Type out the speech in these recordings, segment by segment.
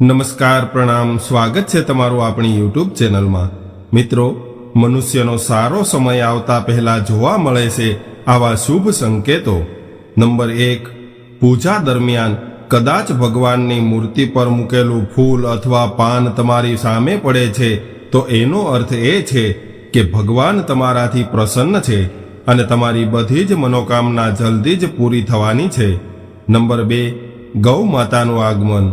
નમસ્કાર, પ્રણામ, સ્વાગત છે તમારું આપણી યુટ્યુબ ચેનલમાં. મિત્રો, મનુષ્યનો સારો સમય આવતા પહેલા જોવા મળે છે આવા શુભ સંકેતો. નંબર એક, પૂજા દરમિયાન કદાચ ભગવાનની મૂર્તિ પર મૂકેલું ફૂલ અથવા પાન તમારી સામે પડે છે, તો એનો અર્થ એ છે કે ભગવાન તમારાથી પ્રસન્ન છે અને તમારી બધી જ મનોકામના જલ્દી જ પૂરી થવાની છે. નંબર બે, ગૌ માતાનું આગમન.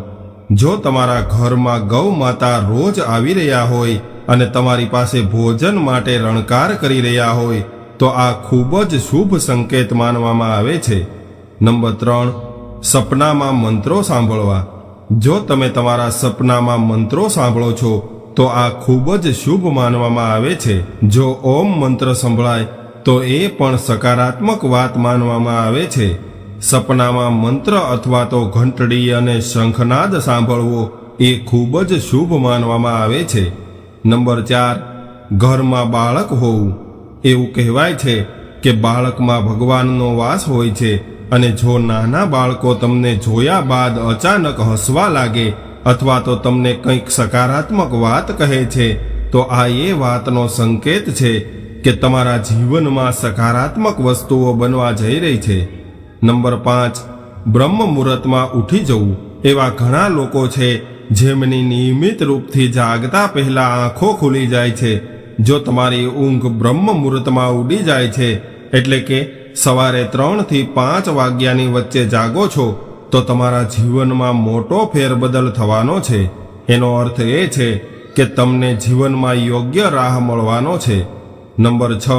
જો તમારા ઘરમાં ગૌ માતા રોજ આવી રહ્યા હોય અને તમારી પાસે ભોજન માટે રણકાર કરી રહ્યા હોય, તો આ ખૂબ જ શુભ સંકેત માનવામાં આવે છે. નંબર ત્રણ, સપનામાં મંત્રો સાંભળવા. જો તમે તમારા સપનામાં મંત્રો સાંભળો છો, તો આ ખૂબ જ શુભ માનવામાં આવે છે. જો ઓમ મંત્ર સંભળાય, તો એ પણ સકારાત્મક વાત માનવામાં આવે છે. સપનામાં મંત્ર અથવા તો ઘંટડી અને શંખનાદ સાંભળવો એ ખૂબ જ શુભ માનવામાં આવે છે. નંબર ચાર, ઘરમાં બાળક હોવું. એવું કહેવાય છે કે બાળકમાં ભગવાનનો વાસ હોય છે અને જો નાના બાળકો તમને જોયા બાદ અચાનક હસવા લાગે અથવા તો તમને કંઈક સકારાત્મક વાત કહે છે, તો આ એ વાતનો સંકેત છે કે તમારા જીવનમાં સકારાત્મક વસ્તુઓ બનવા જઈ રહી છે. નંબર પાંચ, બ્રહ્મ મુહૂર્તમાં ઉઠી જવું. એવા ઘણા લોકો છે, જેમની નિયમિત રૂપથી જાગતા પહેલા આંખો ખુલી જાય છે. જો તમારી ઊંઘ બ્રહ્મ મુહૂર્તમાં ઉડી જાય છે, એટલે કે સવારે ત્રણથી પાંચ વાગ્યાની વચ્ચે જાગો છો, તો તમારા જીવનમાં મોટો ફેરબદલ થવાનો છે. એનો અર્થ એ છે કે તમને જીવનમાં યોગ્ય રાહ મળવાનો છે. નંબર છ,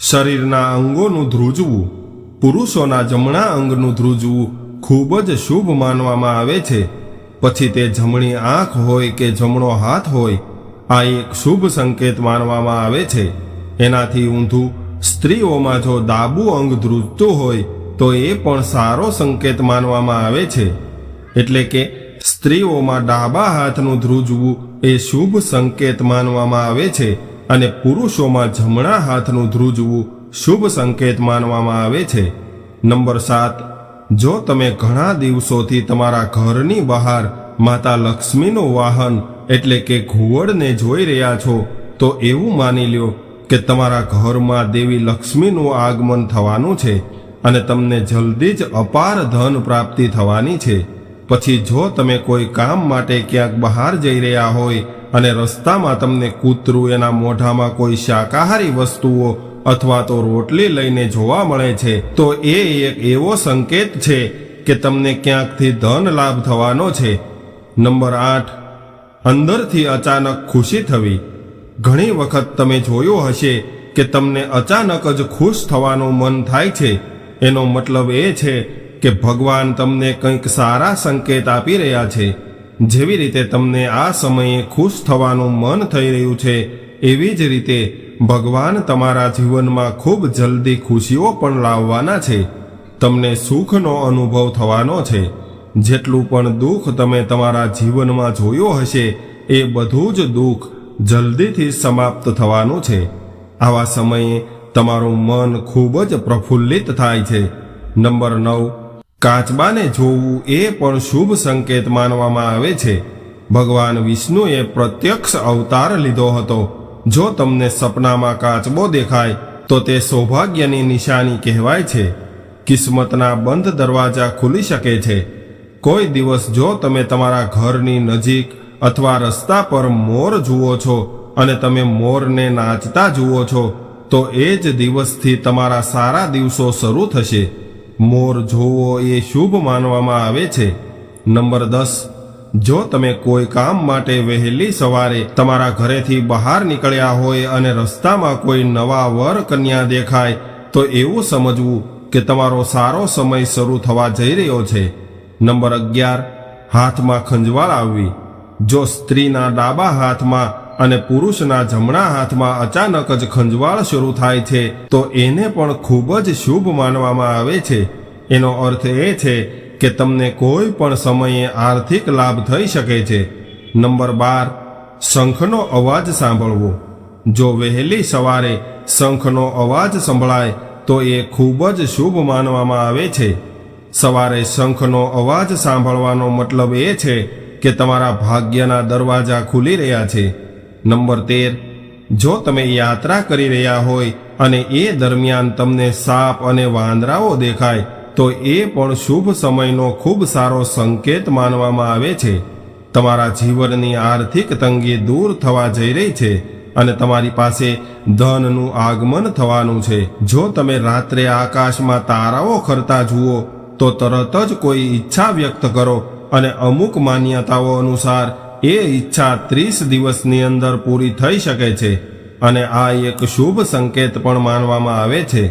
શરીરના અંગોનું ધ્રુજવું. પુરુષોના જમણા અંગનું ધ્રુજવું ખૂબ જ શુભ માનવામાં આવે છે. પછી તે જમણી આંખ હોય કે જમણો હાથ હોય, આ એક શુભ સંકેત માનવામાં આવે છે. એનાથી ઊંધું, સ્ત્રીઓમાં જો ડાબું અંગ ધ્રુજતું હોય, તો એ પણ સારો સંકેત માનવામાં આવે છે. એટલે કે, સ્ત્રીઓમાં ડાબા હાથનું ધ્રુજવું એ શુભ સંકેત માનવામાં આવે છે અને પુરુષોમાં જમણા હાથનું ધ્રુજવું શુભ સંકેત માનવામાં આવે છે. નંબર સાત, જો તમે ઘણા દિવસોથી તમારા ઘરની બહાર માતા લક્ષ્મીનું વાહન એટલે કે ઘુવડને જોઈ રહ્યા છો, તો એવું માની લ્યો કે તમારા ઘરમાં દેવી લક્ષ્મીનું આગમન થવાનું છે અને તમને જલ્દી જ અપાર ધન પ્રાપ્તિ થવાની છે. પછી જો તમે કોઈ કામ માટે ક્યાંક બહાર જઈ રહ્યા હોય અને રસ્તામાં તમને કૂતરું, એના મોઢામાં કોઈ શાકાહારી વસ્તુઓ અથવા તો રોટલી લઈને જોવા મળે છે, તો એ એક એવો સંકેત છે કે તમને ક્યાંકથી ધન લાભ થવાનો છે. નંબર આઠ, અંદરથી અચાનક ખુશી થવી. ઘણી વખત તમે જોયું હશે કે તમને અચાનક જ ખુશ થવાનું મન થાય છે. એનો મતલબ એ છે કે ભગવાન તમને કંઈક સારા સંકેત આપી રહ્યા છે. જેવી રીતે તમને આ સમયે ખુશ થવાનું મન થઈ રહ્યું છે, એવી જ રીતે ભગવાન તમારા જીવનમાં ખૂબ જલ્દી ખુશીઓ પણ લાવવાના છે. તમને સુખનો અનુભવ થવાનો છે. જેટલું પણ દુઃખ તમે તમારા જીવનમાં જોયું હશે, એ બધું જ દુઃખ જલ્દીથી સમાપ્ત થવાનું છે. આવા સમયે તમારું મન ખૂબ જ પ્રફુલ્લિત થાય છે. નંબર નવ, કાચબાને જોવું એ પણ શુભ સંકેત માનવામાં આવે છે. ભગવાન વિષ્ણુએ પ્રત્યક્ષ અવતાર લીધો હતો. જો તમને સપનામાં કાચબો દેખાય, તો તે સૌભાગ્યની નિશાની કહેવાય છે. કિસ્મતના બંધ દરવાજા ખુલી શકે છે. કોઈ દિવસ જો તમે તમારા ઘરની નજીક અથવા રસ્તા પર મોર જુઓ છો અને તમે મોરને નાચતા જુઓ છો, તો એ જ દિવસથી તમારા સારા દિવસો શરૂ થશે. મોર જોવો એ શુભ માનવામાં આવે છે. નંબર દસ જો તમે કોઈ કામ માટે વહેલી સવારે તમારા ઘરેથી બહાર નીકળ્યા હોય અને રસ્તામાં કોઈ નવા વર કન્યા દેખાય, તો એવું સમજવું કે તમારો સારો સમય શરૂ થવા જઈ રહ્યો છે. નંબર અગિયાર, હાથમાં ખંજવાળ આવવી. જો સ્ત્રીના ડાબા હાથમાં અને પુરુષના જમણા હાથમાં અચાનક જ ખંજવાળ શરૂ થાય છે, તો એને પણ ખૂબ જ શુભ માનવામાં આવે છે. એનો અર્થ એ છે કે તમને કોઈ પણ સમયે આર્થિક લાભ થઈ શકે છે. નંબર બાર, શંખનો અવાજ સાંભળવો. જો વહેલી સવારે શંખનો અવાજ સંભળાય, તો એ ખૂબ જ શુભ માનવામાં આવે છે. સવારે શંખનો અવાજ સાંભળવાનો મતલબ એ છે કે તમારા ભાગ્યના દરવાજા ખુલી રહ્યા છે. નંબર તેર, જો તમે યાત્રા કરી રહ્યા હોય અને એ દરમિયાન તમને સાપ અને વાંદરાઓ દેખાય તો એ પણ શુભ સમયનો ખૂબ સારો સંકેત માનવામાં આવે છે. તમારા જીવનની આર્થિક તંગી દૂર થવા જઈ રહી છે અને તમારી પાસે ધનનું આગમન થવાનું છે. જો તમે રાત્રે આકાશમાં તારાઓ ખરતા જુઓ, તો તરત જ કોઈ ઈચ્છા વ્યક્ત કરો અને અમુક માન્યતાઓ અનુસાર એ ઈચ્છા ત્રીસ દિવસની અંદર પૂરી થઈ શકે છે. અને આ એક શુભ સંકેત પણ માનવામાં આવે છે.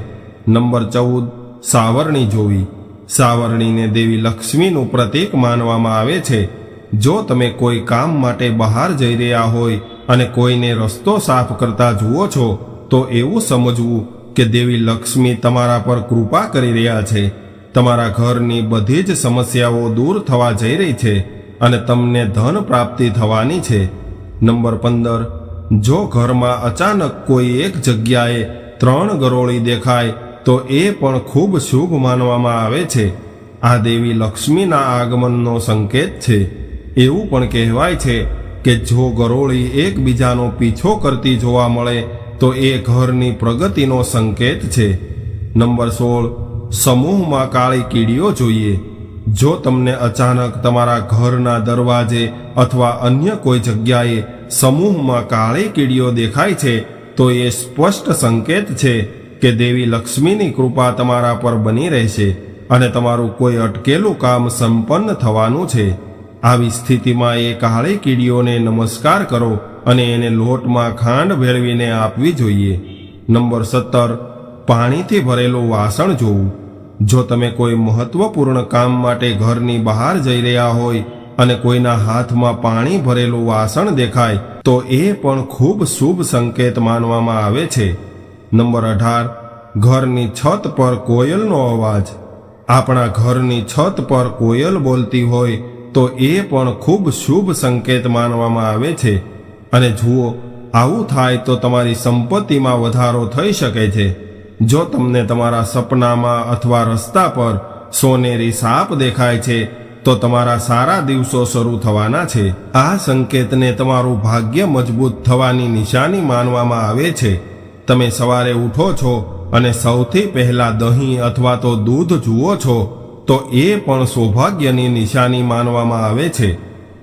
નંબર ચૌદ. સાવરણી જોવી. સાવરણીને દેવી લક્ષ્મીનું પ્રતીક માનવામાં આવે છે. જો તમે કોઈ કામ માટે બહાર જઈ રહ્યા હોય અને કોઈને રસ્તો સાફ કરતા જુઓ છો, તો એવું સમજવું કે દેવી લક્ષ્મી તમારા પર કૃપા કરી રહ્યા છે. તમારા ઘરની બધી જ સમસ્યાઓ દૂર થવા જઈ રહી છે અને તમને ધન પ્રાપ્તિ થવાની છે. નંબર પંદર. જો ઘરમાં અચાનક કોઈ એક જગ્યાએ ત્રણ ગરોળી દેખાય તો એ પણ ખૂબ શુભ માનવામાં આવે છે. આ દેવી લક્ષ્મીના આગમનનો સંકેત છે. એવું પણ કહેવાય છે કે જો ગરોળી એકબીજાનો પીછો કરતી જોવા મળે, તો એ ઘરની પ્રગતિનો સંકેત છે. નંબર સોળ, સમૂહમાં કાળી કીડીઓ જોઈએ. જો તમને અચાનક તમારા ઘરના દરવાજે અથવા અન્ય કોઈ જગ્યાએ સમૂહમાં કાળી કીડીઓ દેખાય છે, તો એ સ્પષ્ટ સંકેત છે. કે દેવી લક્ષ્મીની કૃપા તમારા પર બની રહેશે અને તમારું કોઈ અટકેલું કામ સંપન્ન થવાનું છે. આવી સ્થિતિમાં એ કાળી કીડીઓને નમસ્કાર કરો અને એને લોટમાં ખાંડ ભેળવીને આપવી જોઈએ. નંબર સત્તર, પાણીથી ભરેલું વાસણ જોવું. જો તમે કોઈ મહત્વપૂર્ણ કામ માટે ઘરની બહાર જઈ રહ્યા હોય અને કોઈના હાથમાં પાણી ભરેલું વાસણ દેખાય, તો એ પણ ખૂબ શુભ સંકેત માનવામાં આવે છે. નંબર અઢાર, ઘરની છત પર કોયલનો અવાજ. આપણા ઘરની છત પર કોયલ બોલતી હોય તો એ પણ ખૂબ શુભ સંકેત માનવામાં આવે છે. અને જુઓ, આવું થાય તો તમારી સંપત્તિમાં વધારો થઈ શકે છે. જો તમને તમારા સપનામાં અથવા રસ્તા પર સોનેરી સાપ દેખાય છે, તો તમારા સારા દિવસો શરૂ થવાના છે. આ સંકેતને તમારું ભાગ્ય મજબૂત થવાની નિશાની માનવામાં આવે છે. તમે સવારે ઉઠો છો અને સૌથી પહેલા દહીં અથવા તો દૂધ જુઓ છો, તો એ પણ સૌભાગ્યની નિશાની માનવામાં આવે છે.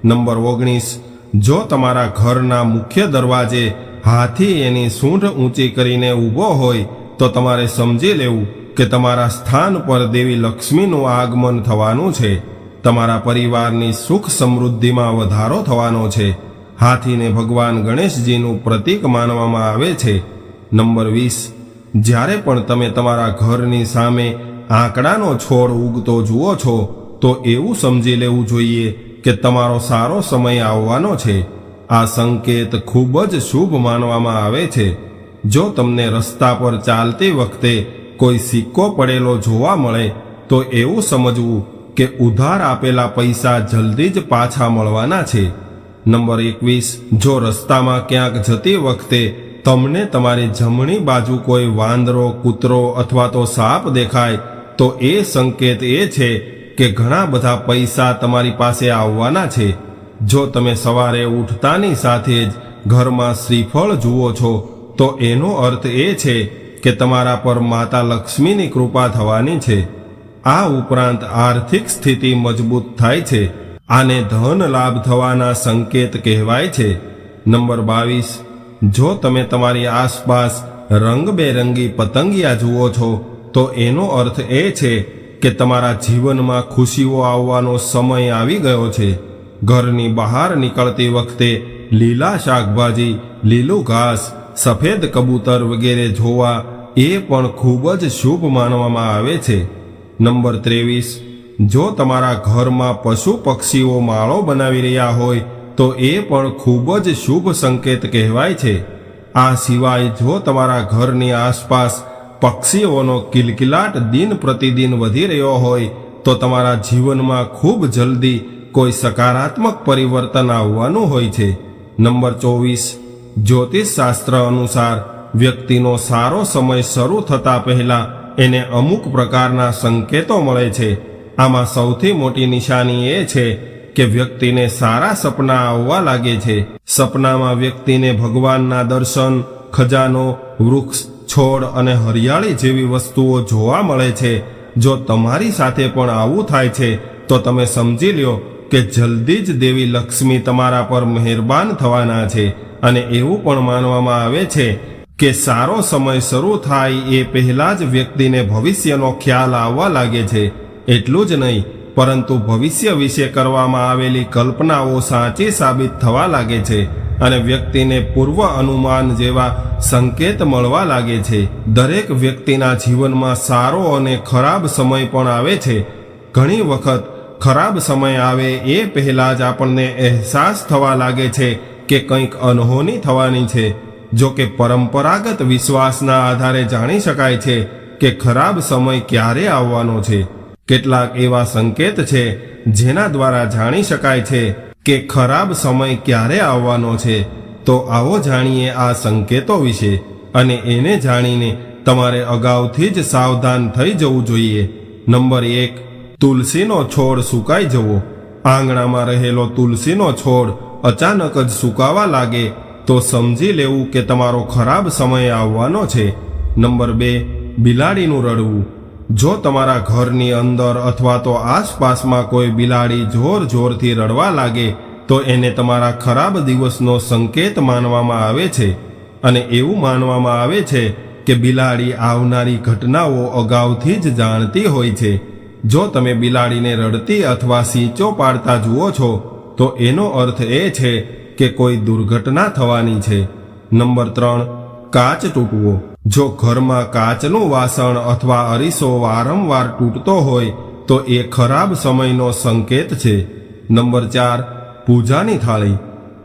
નંબર ઓગણીસ, જો તમારા ઘરના મુખ્ય દરવાજે હાથી એની સૂંઢ ઊંચી કરીને ઊભો હોય, તો તમારે સમજી લેવું કે તમારા સ્થાન પર દેવી લક્ષ્મીનું આગમન થવાનું છે. તમારા પરિવારની સુખ સમૃદ્ધિમાં વધારો થવાનો છે. હાથીને ભગવાન ગણેશજીનું પ્રતીક માનવામાં આવે છે. નંબર વીસ. જ્યારે પણ તમે તમારા ઘરની સામે આંકડાનો છોડ ઉગતો જુઓ છો, તો એવું સમજી લેવું જોઈએ કે તમારો સારો સમય આવવાનો છે. આ સંકેત ખૂબ જ શુભ માનવામાં આવે છે. જો તમને રસ્તા પર ચાલતી વખતે કોઈ સિક્કો પડેલો જોવા મળે, તો એવું સમજવું કે ઉધાર આપેલા પૈસા જલ્દી જ પાછા મળવાના છે. નંબર એકવીસ. જો રસ્તામાં ક્યાંક જતી વખતે તમને તમારી જમણી બાજુ કોઈ વાંદરો, કૂતરો અથવા તો સાપ દેખાય, તો એ સંકેત એ છે કે ઘણા બધા પૈસા તમારી પાસે આવવાના છે. જો તમે સવારે ઉઠતાની સાથે જ ઘરમાં શ્રીફળ જુઓ છો, તો એનો અર્થ એ છે કે તમારા પર માતા લક્ષ્મીની કૃપા થવાની છે. આ ઉપરાંત આર્થિક સ્થિતિ મજબૂત થાય છે. આને ધન લાભ થવાના સંકેત કહેવાય છે. નંબર બાવીસ. જો તમે તમારી આસપાસ રંગબેરંગી પતંગિયા જુઓ છો, તો એનો અર્થ એ છે કે તમારા જીવનમાં ખુશીઓ આવવાનો સમય આવી ગયો છે. ઘરની બહાર નીકળતી વખતે લીલા શાકભાજી, લીલું ઘાસ, સફેદ કબૂતર વગેરે જોવા એ પણ ખૂબ જ શુભ માનવામાં આવે છે. નંબર ત્રેવીસ, જો તમારા ઘરમાં પશુ પક્ષીઓ માળો બનાવી રહ્યા હોય તો એ પણ ખૂબ જ શુભ સંકેત કહેવાય છે. આ સિવાય જો તમારા ઘરની આસપાસ પક્ષીઓનો કિલકિલાટ દિન પ્રતિદિન વધી રહ્યો હોય, તો તમારા જીવનમાં ખૂબ જલ્દી કોઈ સકારાત્મક પરિવર્તન આવવાનું હોય છે. નંબર ચોવીસ, જ્યોતિષશાસ્ત્ર અનુસાર વ્યક્તિનો સારો સમય શરૂ થતા પહેલા એને અમુક પ્રકારના સંકેતો મળે છે. આમાં સૌથી મોટી નિશાની એ છે કે વ્યક્તિને સારા સપના આવવા લાગે છે. સપનામાં વ્યક્તિને ભગવાનના દર્શન, ખજાનો, વૃક્ષ, છોડ અને હરિયાળી જેવી વસ્તુઓ જોવા મળે છે. જો તમારી સાથે પણ આવું થાય છે, તો તમે સમજી લ્યો કે જલ્દી જ દેવી લક્ષ્મી તમારા પર મહેરબાન થવાના છે અને એવું પણ માનવામાં આવે છે કે સારો સમય શરૂ થાય એ પહેલા જ વ્યક્તિને ભવિષ્યનો ખ્યાલ આવવા લાગે છે. એટલું જ નહીં પરંતુ ભવિષ્ય વિશે કરવામાં આવેલી કલ્પનાઓ સાચી સાબિત થવા લાગે છે અને વ્યક્તિને પૂર્વ અનુમાન જેવા સંકેત મળવા લાગે છે. દરેક વ્યક્તિના જીવનમાં સારો અને ખરાબ સમય પણ આવે છે. ઘણી વખત ખરાબ સમય આવે એ પહેલાં જ આપણને અહેસાસ થવા લાગે છે કે કંઈક અનહોની થવાની છે. જો કે પરંપરાગત વિશ્વાસના આધારે જાણી શકાય છે કે ખરાબ સમય ક્યારે આવવાનો છે. કેટલાક એવા સંકેત છે જેના દ્વારા જાણી શકાય છે કે ખરાબ સમય ક્યારે આવવાનો છે. તો આવો જાણીએ આ સંકેતો વિશે અને એને જાણીને તમારે અગાઉથી જ સાવધાન થઈ જવું જોઈએ. નંબર એક, તુલસીનો છોડ સુકાઈ જવો. આંગણામાં રહેલો તુલસીનો છોડ અચાનક જ સુકાવા લાગે તો સમજી લેવું કે તમારો ખરાબ સમય આવવાનો છે. નંબર બે, બિલાડીનું રડવું. જો તમારા ઘરની અંદર અથવા તો આસપાસમાં કોઈ બિલાડી જોર જોરથી રડવા લાગે, તો એને તમારા ખરાબ દિવસનો સંકેત માનવામાં આવે છે. અને એવું માનવામાં આવે છે કે બિલાડી આવનારી ઘટનાઓ અગાઉથી જ જાણતી હોય છે. જો તમે બિલાડીને રડતી અથવા સીચો પાડતા જુઓ છો, તો એનો અર્થ એ છે કે કોઈ દુર્ઘટના થવાની છે. નંબર ત્રણ, કાચ તૂટવો. જો ઘરમાં કાચનું વાસણ અથવા અરીસો વારંવાર તૂટતો હોય, તો એ ખરાબ સમયનો સંકેત છે. નંબર ચાર, પૂજાની થાળી.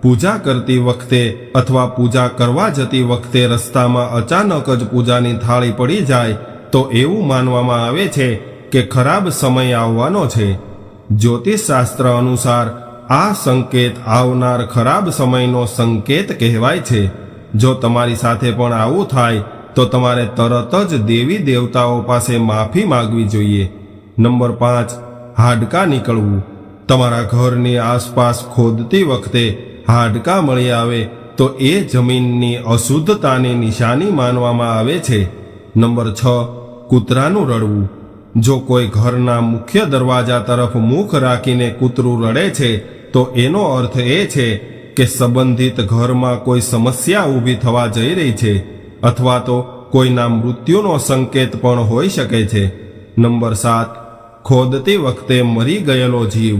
પૂજા કરતી વખતે અથવા પૂજા કરવા જતી વખતે રસ્તામાં અચાનક જ પૂજાની થાળી પડી જાય, તો એવું માનવામાં આવે છે કે ખરાબ સમય આવવાનો છે. જ્યોતિષશાસ્ત્ર અનુસાર, આ સંકેત આવનાર ખરાબ સમયનો સંકેત કહેવાય છે. જો તમારી સાથે પણ આવું થાય તો તમારે તરત જ દેવી દેવતાઓ પાસે માફી માગવી જોઈએ. નંબર પાંચ, હાડકાં નીકળવું. તમારા ઘરની આસપાસ ખોદતી વખતે હાડકાં મળી આવે તો એ જમીનની અશુદ્ધતાની નિશાની માનવામાં આવે છે. નંબર છ, કૂતરાનું રડવું. જો કોઈ ઘરના મુખ્ય દરવાજા તરફ મુખ રાખીને કૂતરું રડે છે, તો એનો અર્થ એ છે કે સંબંધિત ઘરમાં કોઈ સમસ્યા ઊભી થવા જઈ રહી છે. અથવા તો કોઈના મૃત્યુનો સંકેત પણ હોઈ શકે છે. નંબર સાત, ખોદતી વખતે મરી ગયેલો જીવ.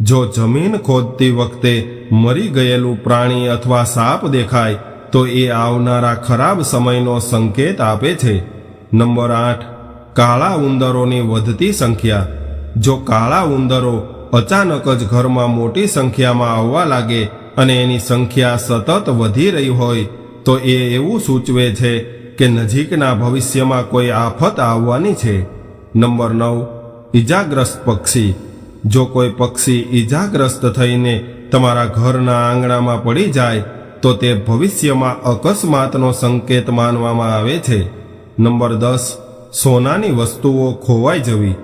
જો જમીન ખોદતી વખતે મરી ગયેલું પ્રાણી અથવા સાપ દેખાય, તો એ આવનારા ખરાબ સમયનો સંકેત આપે છે. નંબર આઠ, કાળા ઉંદરોની વધતી સંખ્યા. જો કાળા ઉંદરો અચાનક જ ઘરમાં મોટી સંખ્યામાં આવવા લાગે અને એની સંખ્યા સતત વધી રહી હોય તો એ એવું સૂચવે છે કે નજીકના ભવિષ્યમાં કોઈ આફત આવવાની છે. નંબર નવ, ઈજાગ્રસ્ત પક્ષી. જો કોઈ પક્ષી ઈજાગ્રસ્ત થઈને તમારા ઘરના આંગણામાં પડી જાય, તો તે ભવિષ્યમાં અકસ્માતનો સંકેત માનવામાં આવે છે. નંબર દસ, સોનાની વસ્તુઓ ખોવાઈ જવી.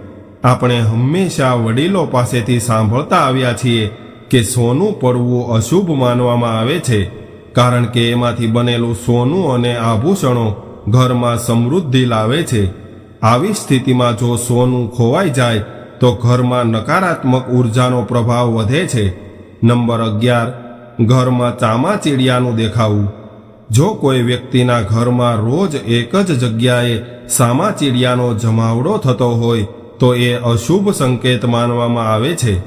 આપણે હંમેશા વડીલો પાસેથી સાંભળતા આવ્યા છીએ કે સોનું પડવું અશુભ માનવામાં આવે છે. કારણ કે એમાંથી બનેલું સોનું અને આભૂષણો ઘરમાં સમૃદ્ધિ લાવે છે. આવી સ્થિતિમાં જો સોનું ખોવાઈ જાય, તો ઘરમાં નકારાત્મક ઉર્જાનો પ્રભાવ વધે છે. નંબર અગિયાર, ઘરમાં ચામાચીડિયાનું દેખાવું. જો કોઈ વ્યક્તિના ઘરમાં રોજ એક જ જગ્યાએ સામાચીડિયાનો જમાવડો થતો હોય, તો એ અશુભ સંકેત માનવામાં આવે છે.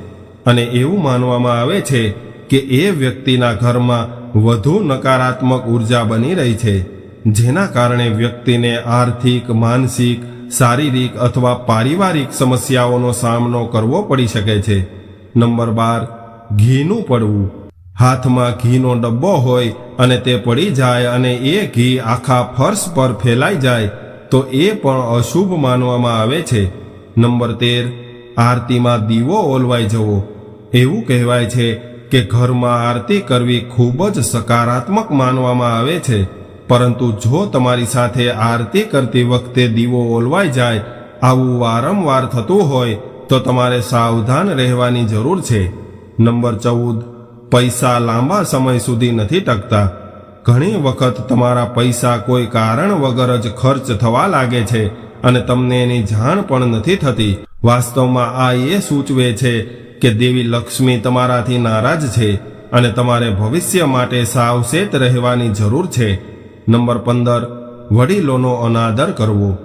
અને એવું માનવામાં આવે છે કે એ વ્યક્તિના ઘરમાં વધુ નકારાત્મક ઊર્જા બની રહી છે, જેના કારણે વ્યક્તિને આર્થિક, માનસિક, શારીરિક અથવા પારિવારિક સમસ્યાઓનો સામનો કરવો પડી શકે છે. નંબર બાર, ઘીનું પડવું. હાથમાં ઘીનો ડબ્બો હોય અને તે પડી જાય અને એ ઘી આખા ફર્શ પર ફેલાઈ જાય, તો એ પણ અશુભ માનવામાં આવે છે. નંબર તેર, આરતીમાં દીવો ઓલવાઈ જવો. એવું કહેવાય છે કે ઘરમાં આરતી કરવી ખૂબ જ સકારાત્મક માનવામાં આવે છે. પરંતુ જો તમારી સાથે આરતી કરતી વખતે દીવો ઓલવાઈ જાય, આવું વારંવાર થતું હોય, તો તમારે સાવધાન રહેવાની જરૂર છે. નંબર ચૌદ, પૈસા લાંબા સમય સુધી નથી ટકતા. ઘણી વખત તમારા પૈસા કોઈ કારણ વગર જ ખર્ચ થવા લાગે છે અને તમને એની જાણ પણ નથી થતી. વાસ્તવમાં આ એ સૂચવે છે કે દેવી લક્ષ્મી તમારાથી નારાજ છે અને તમારે ભવિષ્ય માટે સાવચેત રહેવાની જરૂર છે. નંબર પંદર, વડીલોનો અનાદર કરવો.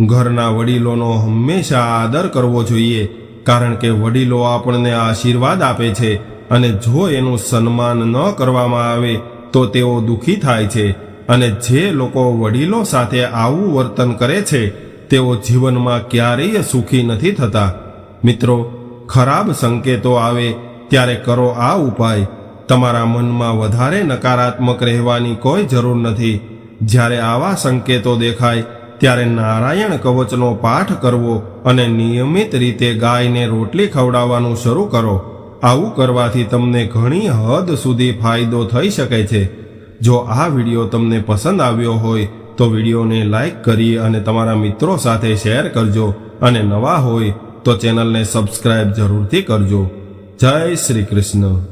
ઘરના વડીલોનો હંમેશા આદર કરવો જોઈએ, કારણ કે વડીલો આપણને આશીર્વાદ આપે છે અને જો એનું સન્માન ન કરવામાં આવે, તો તેઓ દુઃખી થાય છે. અને જે લોકો વડીલો સાથે આવું વર્તન કરે છે, તેઓ જીવનમાં ક્યારેય સુખી નથી થતા. મિત્રો ખરાબ સંકેતો આવે ત્યારે કરો આ ઉપાય. તમારા મનમાં વધારે નકારાત્મક રહેવાની કોઈ જરૂર નથી. જ્યારે આવા સંકેતો દેખાય, ત્યારે નારાયણ કવચનો પાઠ કરવો અને નિયમિત રીતે ગાયને રોટલી ખવડાવવાનું શરૂ કરો. આવું કરવાથી તમને ઘણી હદ સુધી ફાયદો થઈ શકે છે. જો આ વીડિયો તમને પસંદ આવ્યો હોય, તો વિડીયોને લાઇક કરી અને તમારા મિત્રો સાથે શેર કરજો. અને નવા હોય તો ચેનલને સબસ્ક્રાઇબ જરૂરથી કરજો. જય શ્રી કૃષ્ણ.